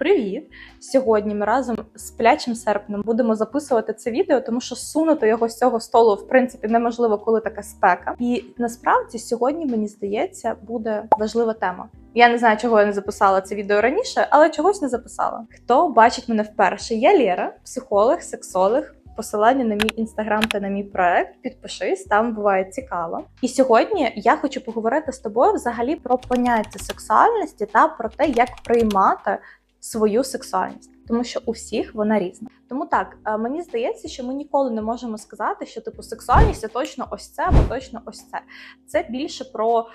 Привіт! Сьогодні ми разом з плячим серпнем будемо записувати це відео, тому що сунути його з цього столу в принципі неможливо, коли така спека. І насправді сьогодні мені здається буде важлива тема. Я не знаю, чого я не записала це відео раніше, але чогось не записала. Хто бачить мене вперше? Я Лєра, психолог, сексолог. Посилання на мій інстаграм та на мій проект. Підпишись, там буває цікаво. І сьогодні я хочу поговорити з тобою взагалі про поняття сексуальності та про те, як приймати свою сексуальність, тому що у всіх вона різна. Тому так е, мені здається, що ми ніколи не можемо сказати, що типу сексуальність це точно ось це або точно ось це. Це більше про.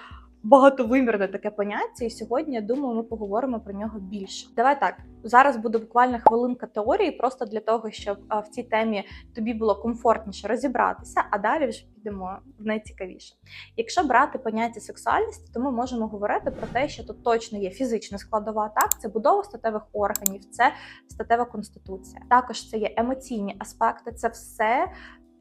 Багатовимірне таке поняття, і сьогодні я думаю, ми поговоримо про нього більше. Давай так зараз буде буквально хвилинка теорії, просто для того, щоб в цій темі тобі було комфортніше розібратися, а далі вже підемо в найцікавіше. Якщо брати поняття сексуальності, то ми можемо говорити про те, що тут точно є фізична складова, так це будова статевих органів, це статева конституція. Також це є емоційні аспекти, це все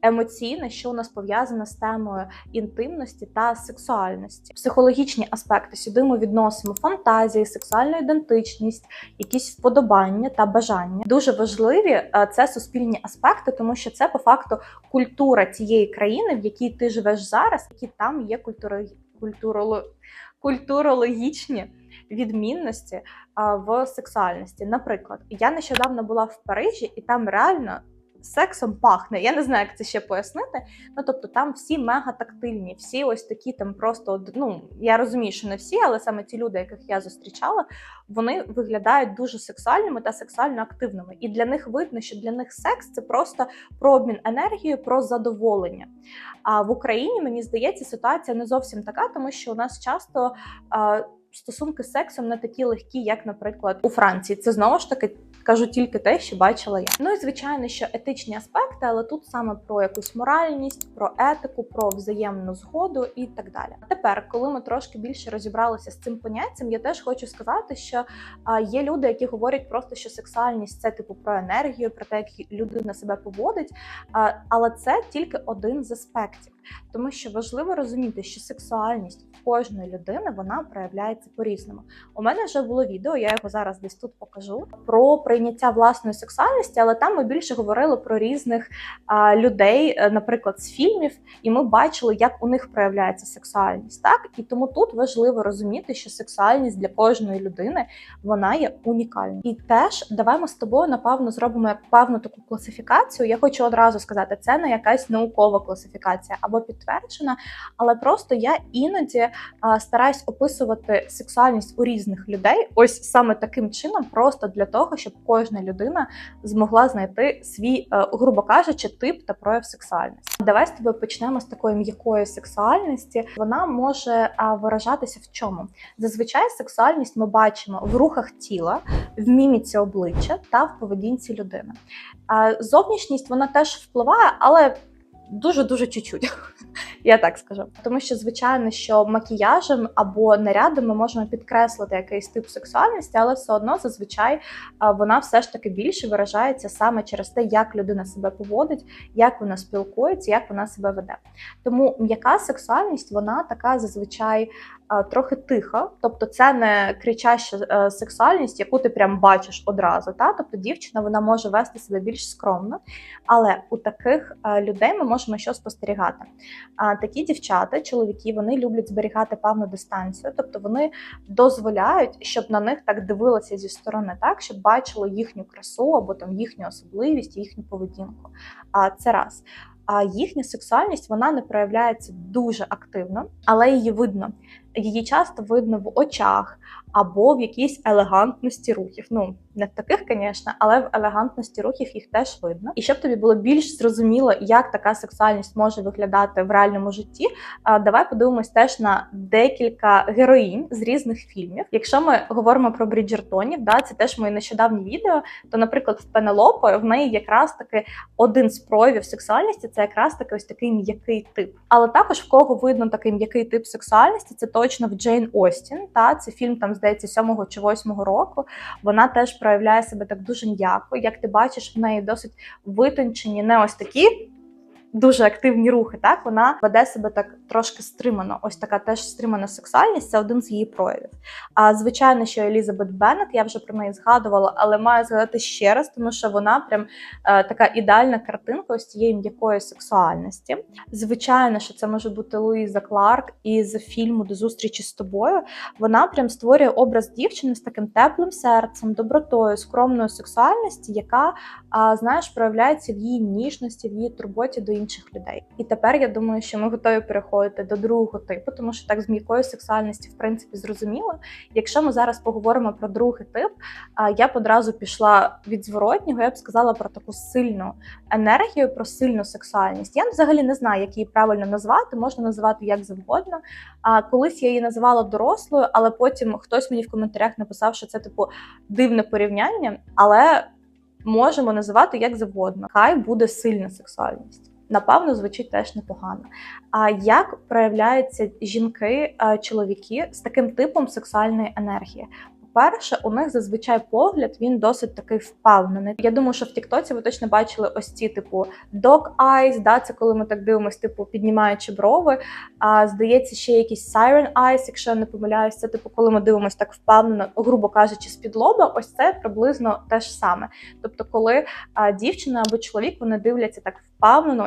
емоційне, що у нас пов'язане з темою інтимності та сексуальності. Психологічні аспекти сюди ми відносимо фантазії, сексуальну ідентичність, якісь вподобання та бажання. Дуже важливі е, це суспільні аспекти, тому що це по факту культура тієї країни, в якій ти живеш зараз, які там є культуроло... культурологічні. Відмінності в сексуальності. Наприклад, я нещодавно була в Парижі, і там реально сексом пахне. Я не знаю, як це ще пояснити. Ну тобто там всі мега тактильні, всі ось такі там просто ну я розумію, що не всі, але саме ті люди, яких я зустрічала, вони виглядають дуже сексуальними та сексуально активними. І для них видно, що для них секс це просто про обмін енергією, про задоволення. А в Україні мені здається, ситуація не зовсім така, тому що у нас часто. Стосунки з сексом не такі легкі, як, наприклад, у Франції. Це знову ж таки кажу тільки те, що бачила я. Ну і звичайно, що етичні аспекти, але тут саме про якусь моральність, про етику, про взаємну згоду і так далі. Тепер, коли ми трошки більше розібралися з цим поняттям, я теж хочу сказати, що є люди, які говорять просто, що сексуальність це типу про енергію, про те, як людина себе поводить. Але це тільки один з аспектів. Тому що важливо розуміти, що сексуальність в кожної людини вона проявляється по-різному. У мене вже було відео, я його зараз десь тут покажу про прийняття власної сексуальності, але там ми більше говорили про різних а, людей, е, наприклад, з фільмів, і ми бачили, як у них проявляється сексуальність. Так і тому тут важливо розуміти, що сексуальність для кожної людини вона є унікальною. І теж давай ми з тобою напевно зробимо певну таку класифікацію. Я хочу одразу сказати, це не якась наукова класифікація або підтверджена, але просто я іноді а, стараюсь описувати сексуальність у різних людей, ось саме таким чином, просто для того, щоб кожна людина змогла знайти свій, е, грубо кажучи, тип та прояв сексуальності. Давай з тобою почнемо з такої м'якої сексуальності. Вона може виражатися в чому? Зазвичай сексуальність ми бачимо в рухах тіла, в міміці обличчя та в поведінці людини. Зовнішність вона теж впливає, але дуже дуже чуть-чуть. Я так скажу. Тому що, звичайно, що макіяжем або нарядом ми можемо підкреслити якийсь тип сексуальності, але все одно зазвичай вона все ж таки більше виражається саме через те, як людина себе поводить, як вона спілкується, як вона себе веде. Тому м'яка сексуальність, вона така зазвичай трохи тиха, тобто це не кричаща е, сексуальність, яку ти прям бачиш одразу. Та? Тобто дівчина вона може вести себе більш скромно, але у таких е, людей ми можемо що спостерігати. А такі дівчата, чоловіки, вони люблять зберігати певну дистанцію, тобто вони дозволяють, щоб на них так дивилися зі сторони, так щоб бачили їхню красу або там їхню особливість, їхню поведінку. А це раз. А їхня сексуальність вона не проявляється дуже активно, але її видно. Її часто видно в очах або в якійсь елегантності рухів. Ну не в таких, звісно, але в елегантності рухів їх теж видно. І щоб тобі було більш зрозуміло, як така сексуальність може виглядати в реальному житті. Давай подивимось теж на декілька героїнь з різних фільмів. Якщо ми говоримо про Бріджертонів, да, це теж мої нещодавні відео. То, наприклад, в Пенелопи в неї якраз таки один з проявів сексуальності це якраз таки ось такий м'який тип. Але також в кого видно такий м'який тип сексуальності, це точно в Джейн Остін. Та це фільм там здається сьомого чи восьмого року. Вона теж проявляє себе так дуже м'яко. Як ти бачиш, в неї досить витончені, не ось такі дуже активні рухи. Так вона веде себе так трошки стримано. Ось така теж стримана сексуальність. Це один з її проявів. А звичайно, що Елізабет Беннет, я вже про неї згадувала, але маю згадати ще раз, тому що вона прям е, така ідеальна картинка ось цієї м'якої сексуальності. Звичайно, що це може бути Луїза Кларк із фільму До зустрічі з тобою. Вона прям створює образ дівчини з таким теплим серцем, добротою, скромною сексуальності, яка, а, знаєш, проявляється в її ніжності, в її турботі до інших людей. І тепер я думаю, що ми готові переходити до другого типу, тому що так з м'якої сексуальності, в принципі, зрозуміло. Якщо ми зараз поговоримо про другий тип, я б одразу пішла від зворотнього, я б сказала про таку сильну енергію, про сильну сексуальність. Я взагалі не знаю, як її правильно назвати, можна називати як завгодно. А колись я її називала дорослою, але потім хтось мені в коментарях написав, що це типу дивне порівняння, але можемо називати як завгодно. Хай буде сильна сексуальність. Напевно, звучить теж непогано. А як проявляються жінки, е, чоловіки з таким типом сексуальної енергії? По-перше, у них зазвичай погляд він досить такий впевнений. Я думаю, що в Тіктоці ви точно бачили ось ці типу dog eyes, да, це коли ми так дивимося, типу піднімаючи брови. А здається, ще якісь siren eyes, якщо я не помиляюся, це типу, коли ми дивимося так впевнено, грубо кажучи, з-під лоба, ось це приблизно те ж саме. Тобто, коли а, дівчина або чоловік вони дивляться так впевнено,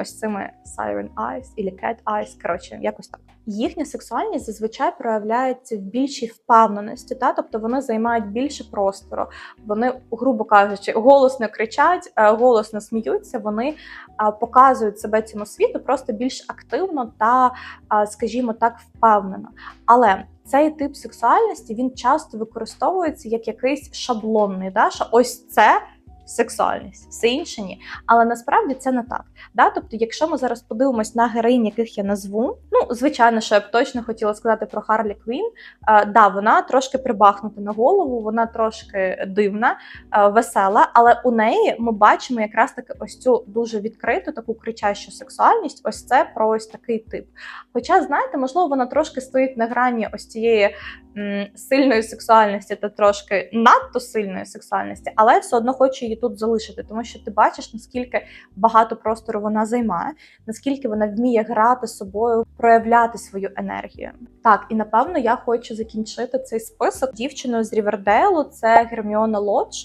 ось цими siren eyes або cat eyes, коротше, якось так. Їхня сексуальність зазвичай проявляється в більшій впевненості, та тобто вони займають більше простору. Вони, грубо кажучи, голосно кричать, е, голосно сміються. Вони показують себе цьому світу просто більш активно та, скажімо так, впевнено. Але цей тип сексуальності він часто використовується як якийсь шаблонний, да? що ось це сексуальність, все інше ні. Але насправді це не так. Да? Тобто, якщо ми зараз подивимось на героїнь, яких я назву, ну звичайно, що я б точно хотіла сказати про Харлі Квін. Е, да, вона трошки прибахнута на голову, вона трошки дивна, е, весела, але у неї ми бачимо якраз таки ось цю дуже відкриту, таку кричащу сексуальність. Ось це про ось такий тип. Хоча, знаєте, можливо, вона трошки стоїть на грані ось цієї сильної сексуальності та трошки надто сильної сексуальності, але я все одно хочу її тут залишити, тому що ти бачиш, наскільки багато простору вона займає, наскільки вона вміє грати з собою, проявляти свою енергію. Так, і напевно я хочу закінчити цей список дівчиною з Рівердейлу. Це Герміона Лодж.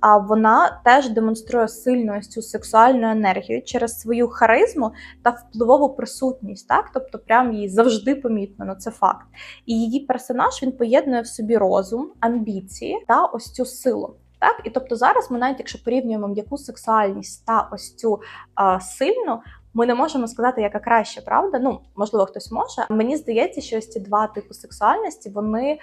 А вона теж демонструє сильну цю сексуальну енергію через свою харизму та впливову присутність. Так, тобто, прям її завжди помітно, ну це факт. І її персонаж поєднує в собі розум, амбіції та ось цю силу. Так, і тобто зараз ми, навіть якщо порівнюємо м'яку сексуальність та ось цю а, сильну, ми не можемо сказати, яка краще, правда? Ну можливо, хтось може. Мені здається, що ось ці два типи сексуальності вони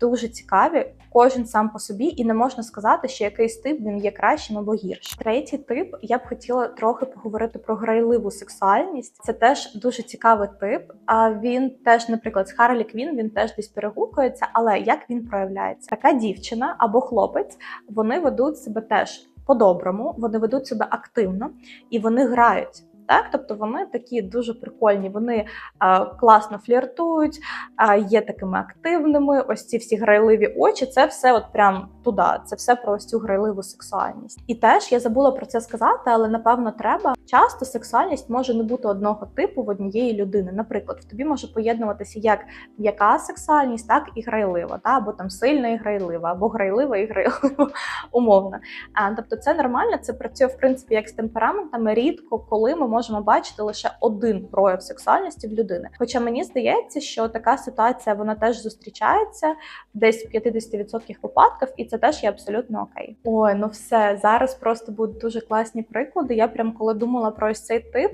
дуже цікаві, кожен сам по собі, і не можна сказати, що якийсь тип він є кращим або гіршим. Третій тип я б хотіла трохи поговорити про грайливу сексуальність. Це теж дуже цікавий тип. А він теж, наприклад, з Харлі Квін він теж десь перегукується, але як він проявляється? Така дівчина або хлопець вони ведуть себе теж по-доброму, вони ведуть себе активно і вони грають. Так, тобто вони такі дуже прикольні, вони а, класно фліртують, а, є такими активними. Ось ці всі грайливі очі. Це все от прям туди. Це все про цю грайливу сексуальність. І теж я забула про це сказати, але напевно треба. Часто сексуальність може не бути одного типу в однієї людини. Наприклад, в тобі може поєднуватися як м'яка сексуальність, так і грайлива, та або там сильна і грайлива, або грайлива і грайлива, умовно. А, тобто, це нормально, це працює в принципі як з темпераментами. Рідко, коли ми можемо бачити лише один прояв сексуальності в людини. Хоча мені здається, що така ситуація вона теж зустрічається десь в 50% випадків, і це теж є абсолютно окей. Ой, ну все зараз просто будуть дуже класні приклади. Я прям коли думала про ось цей тип.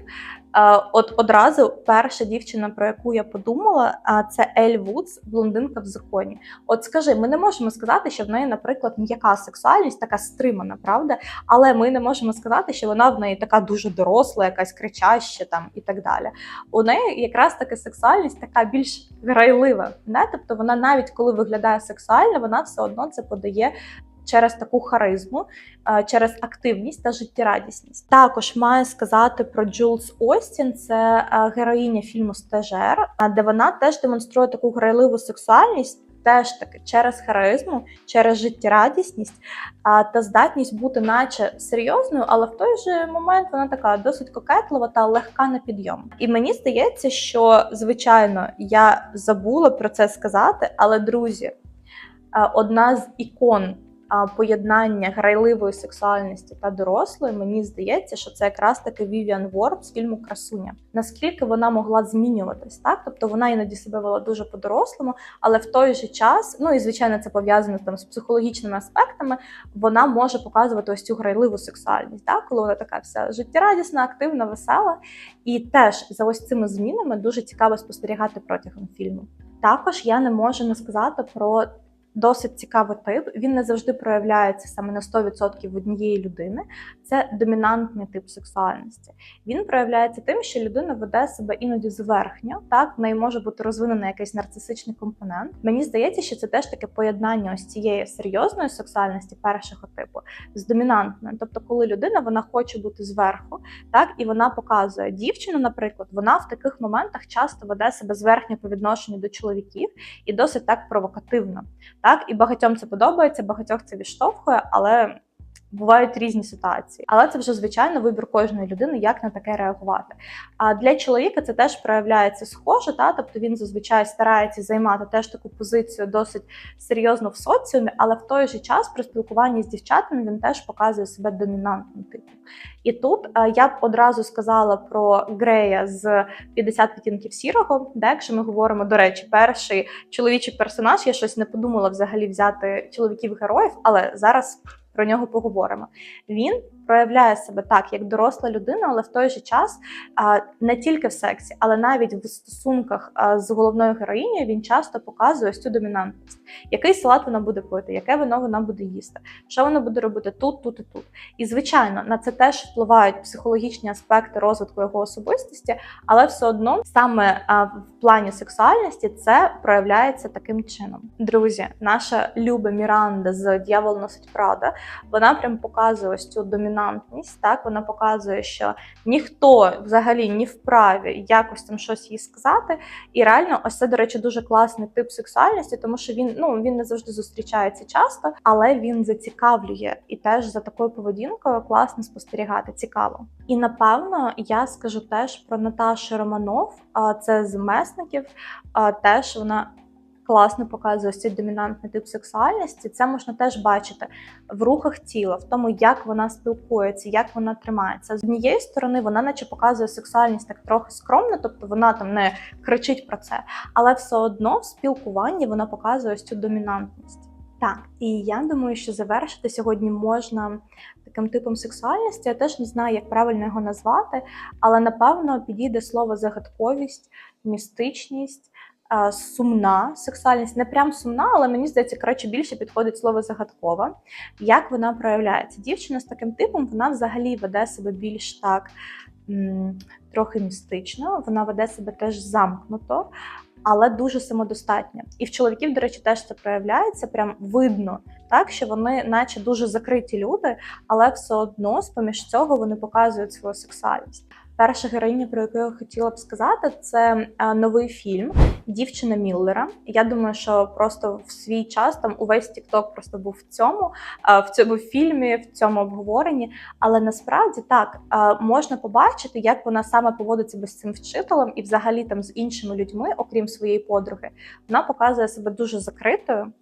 От одразу перша дівчина, про яку я подумала, це Ель Вудс, блондинка в законі. От скажи, ми не можемо сказати, що в неї, наприклад, м'яка сексуальність, така стримана, правда? Але ми не можемо сказати, що вона в неї така дуже доросла, якась кричаща там і так далі. У неї якраз таки сексуальність така більш грайлива. Не? Тобто вона навіть коли виглядає сексуально, вона все одно це подає через таку харизму, е, через активність та життєрадісність. Також маю сказати про Джулс Остін, це е, героїня фільму Стажер, де вона теж демонструє таку грайливу сексуальність. теж таки через харизму, через життєрадісність та здатність бути, наче серйозною, але в той же момент вона така досить кокетлива та легка на підйом. І мені здається, що звичайно я забула про це сказати, але друзі, одна з ікон поєднання грайливої сексуальності та дорослої, мені здається, що це якраз таки Вівіан Ворд з фільму Красуня. Наскільки вона могла змінюватись, так тобто вона іноді себе вела дуже по-дорослому, але в той же час, ну і звичайно, це пов'язано там з психологічними аспектами. Вона може показувати ось цю грайливу сексуальність, так коли вона така вся життєрадісна, активна, весела. І теж за ось цими змінами дуже цікаво спостерігати протягом фільму. Також я не можу не сказати про досить цікавий тип. Він не завжди проявляється саме на 100% в однієї людини. Це домінантний тип сексуальності. Він проявляється тим, що людина веде себе іноді зверхньо. Так в неї може бути розвинений якийсь нарцисичний компонент. Мені здається, що це теж таке поєднання ось цієї серйозної сексуальності першого типу з домінантною. Тобто, коли людина вона хоче бути зверху, так і вона показує дівчину, наприклад, вона в таких моментах часто веде себе зверхньо по відношенню до чоловіків і досить так провокативно. Так, і багатьом це подобається, багатьох це відштовхує, але бувають різні ситуації. Але це вже звичайно вибір кожної людини, як на таке реагувати. А для чоловіка це теж проявляється схоже, та тобто він зазвичай старається займати теж таку позицію досить серйозно в соціумі, але в той же час при спілкуванні з дівчатами він теж показує себе домінантним типом. І тут я б одразу сказала про Грея з 50 відтінків сірого, де якщо ми говоримо, до речі, перший чоловічий персонаж, я щось не подумала взагалі взяти чоловіків героїв, але зараз про нього поговоримо. Він проявляє себе так, як доросла людина, але в той же час не тільки в сексі, але навіть в стосунках з головною героїнею він часто показує ось цю домінантність. Який салат вона буде пити, яке вино вона буде їсти, що вона буде робити тут, тут і тут. І звичайно, на це теж впливають психологічні аспекти розвитку його особистості, але все одно саме в плані сексуальності це проявляється таким чином. Друзі, наша люба Міранда з Д'явол носить Прада, вона прям показує ось цю домінантність домінантність. Так вона показує, що ніхто взагалі ні вправі якось там щось їй сказати. І реально, ось це, до речі, дуже класний тип сексуальності, тому що він ну він не завжди зустрічається часто, але він зацікавлює і теж за такою поведінкою класно спостерігати. Цікаво. І напевно я скажу теж про Наташу Романов, це з месників. Теж вона класно показує цей домінантний тип сексуальності. Це можна теж бачити в рухах тіла, в тому, як вона спілкується, як вона тримається. З однієї сторони, вона, наче показує сексуальність так трохи скромно, тобто вона там не кричить про це, але все одно в спілкуванні вона показує цю домінантність. Так, і я думаю, що завершити сьогодні можна таким типом сексуальності. Я теж не знаю, як правильно його назвати, але напевно підійде слово загадковість, містичність сумна сексуальність, не прям сумна, але мені здається, коротше, більше підходить слово загадкова. Як вона проявляється? Дівчина з таким типом вона взагалі веде себе більш так трохи містично, вона веде себе теж замкнуто. Але дуже самодостатня. І в чоловіків, до речі, теж це проявляється. Прям видно, так що вони, наче дуже закриті люди, але все одно з поміж цього вони показують свою сексуальність. Перша героїня, про яку я хотіла б сказати, це е, новий фільм Дівчина Міллера. Я думаю, що просто в свій час там увесь Тікток просто був в цьому, е, в цьому фільмі, в цьому обговоренні. Але насправді так е, можна побачити, як вона саме поводиться без цим вчителем, і взагалі там з іншими людьми, окрім своєї подруги, вона показує себе дуже закритою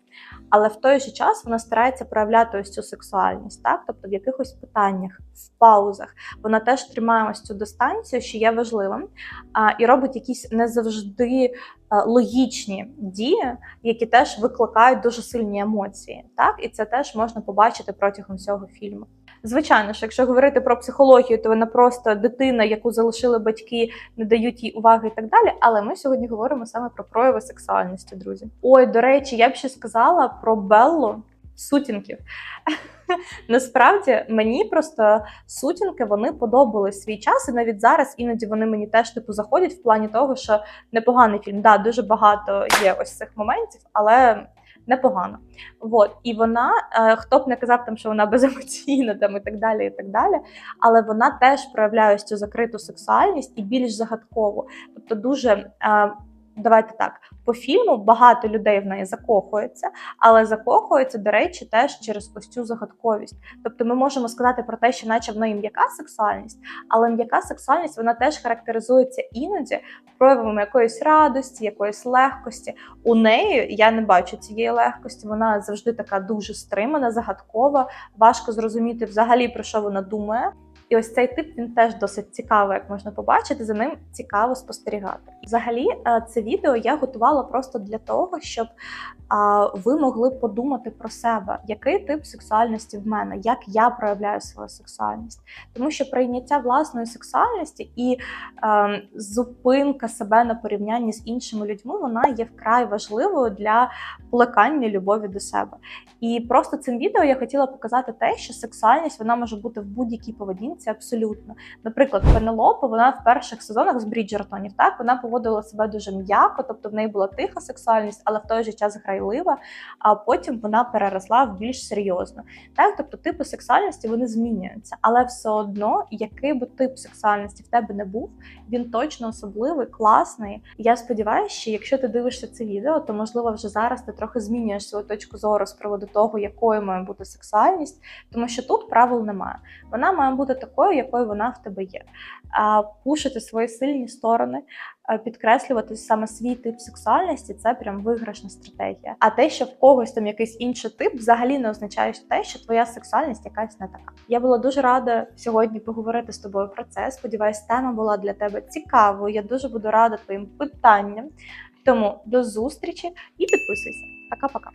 але в той же час вона старається проявляти ось цю сексуальність, так тобто в якихось питаннях, в паузах вона теж тримає ось цю дистанцію, що є важливим, а, і робить якісь не завжди логічні дії, які теж викликають дуже сильні емоції. Так, і це теж можна побачити протягом всього фільму. Звичайно, що якщо говорити про психологію, то вона просто дитина, яку залишили батьки, не дають їй уваги і так далі. Але ми сьогодні говоримо саме про прояви сексуальності, друзі. Ой, до речі, я б ще сказала про Беллу сутінків. Насправді мені просто сутінки вони подобали свій час, і навіть зараз іноді вони мені теж типу заходять в плані того, що непоганий фільм. Да, дуже багато є ось цих моментів, але непогано. От І вона, е, хто б не казав, там, що вона беземоційна там, і так далі, і так далі, але вона теж проявляє цю закриту сексуальність і більш загадково, Тобто дуже. Давайте так, по фільму багато людей в неї закохується, але закохується, до речі, теж через ось цю загадковість. Тобто ми можемо сказати про те, що наче в неї м'яка сексуальність, але м'яка сексуальність вона теж характеризується іноді проявами якоїсь радості, якоїсь легкості. У неї я не бачу цієї легкості. Вона завжди така дуже стримана, загадкова. Важко зрозуміти взагалі про що вона думає. І ось цей тип він теж досить цікавий, як можна побачити. За ним цікаво спостерігати. Взагалі, е, це відео я готувала просто для того, щоб ви могли подумати про себе, який тип сексуальності в мене, як я проявляю свою сексуальність. Тому що прийняття власної сексуальності і е, зупинка себе на порівнянні з іншими людьми, вона є вкрай важливою для плекання любові до себе. І просто цим відео я хотіла показати те, що сексуальність вона може бути в будь-якій поведінці абсолютно. Наприклад, Пенелопа, вона в перших сезонах з Бріджертонів, так вона поводила себе дуже м'яко, тобто в неї була тиха сексуальність, але в той же час грайлива. А потім вона переросла в більш серйозну. Так, тобто типи сексуальності вони змінюються, але все одно, який би тип сексуальності в тебе не був, він точно особливий, класний. Я сподіваюся, що якщо ти дивишся це відео, то можливо вже зараз ти трохи змінюєш свою точку зору з приводу того, якою має бути сексуальність, тому що тут правил немає. Вона має бути такою, якою вона в тебе є. А пушити свої сильні сторони, підкреслювати саме свій тип сексуальності це прям виграшна стратегія. А те, що в когось там якийсь інший тип, взагалі не означає те, що твоя сексуальність якась не така. Я була дуже рада сьогодні поговорити з тобою про це. Сподіваюсь, тема була для тебе цікавою. Я дуже буду рада твоїм питанням. Тому до зустрічі і підписуйся. Пока-пока.